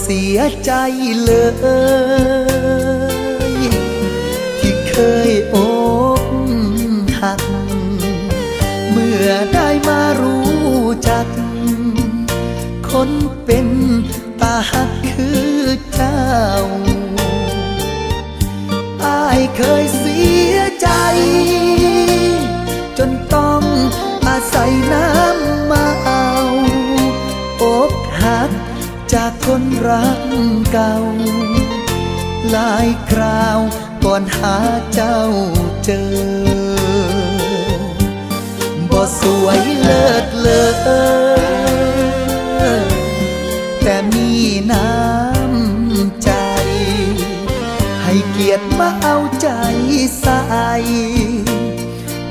เสียใจเลย ที่เคยอกหัก เมื่อได้มารู้จัก คนเป็นตาหักคือเจ้า นรักเก่า หลายคราวก่อนหาเจ้าเจอ บ่สวยเลิศเลอแต่มีน้ำใจ ให้เกียรติมาเอาใจใส่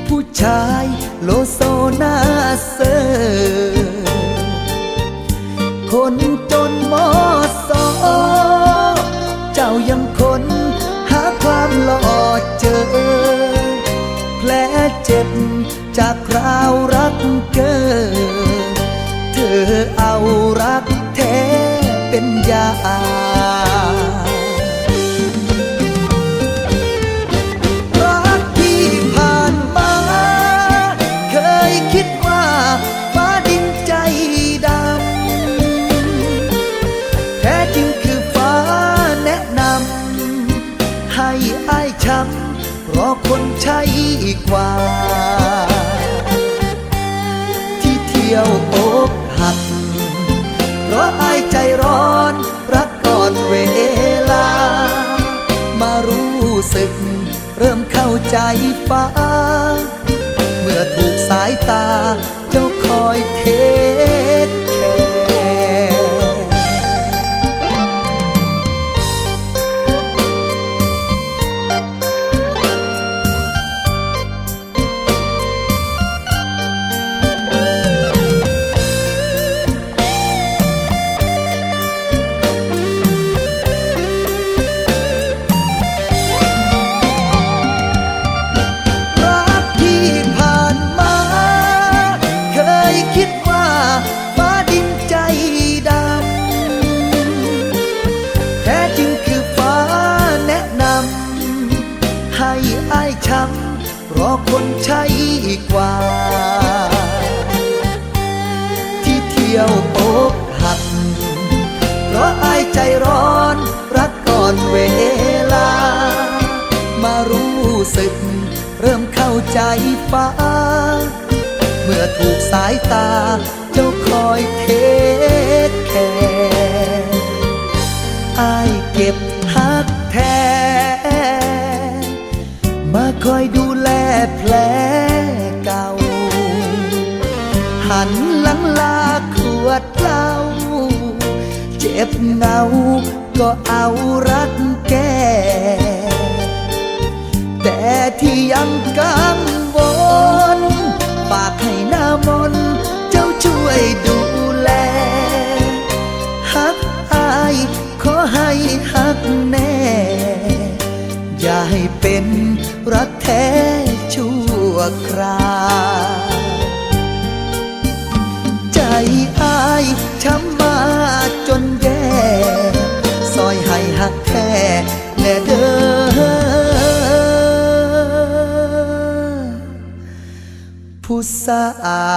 ผู้ชายโลโซน่าเซอร์คน นมอสอง คนใช่กว่า ที่เที่ยวอกหัก เพราะอายใจร้อน รักก่อนเวลา มารู้สึก เริ่มเข้าใจฟ้า เมื่อถูกสายตา เจ้าคอยเท ราะคนใช่กว่า ที่เที่ยวอกหักเพราะอายใจร้อน รักก่อนเวลา มารู้สึก เริ่มเข้าใจฟ้า เมื่อถูกสายตา เจ้าคอยเท มาคอยดูแลแผลเก่า หันหลังลาขวดเหล้าเจ็บเงา ก็เอารักแก้แต่ที่ยังกังวลฝากให้หน้ามนเจ้าช่วยดูแลฮักอายขอให้ฮักแน่ อย่าให้เป็น รักแท้ชั่วคราวใจอายช้ำมาจนแย่ซอยให้หักแท้แน่เด้อผู้สาว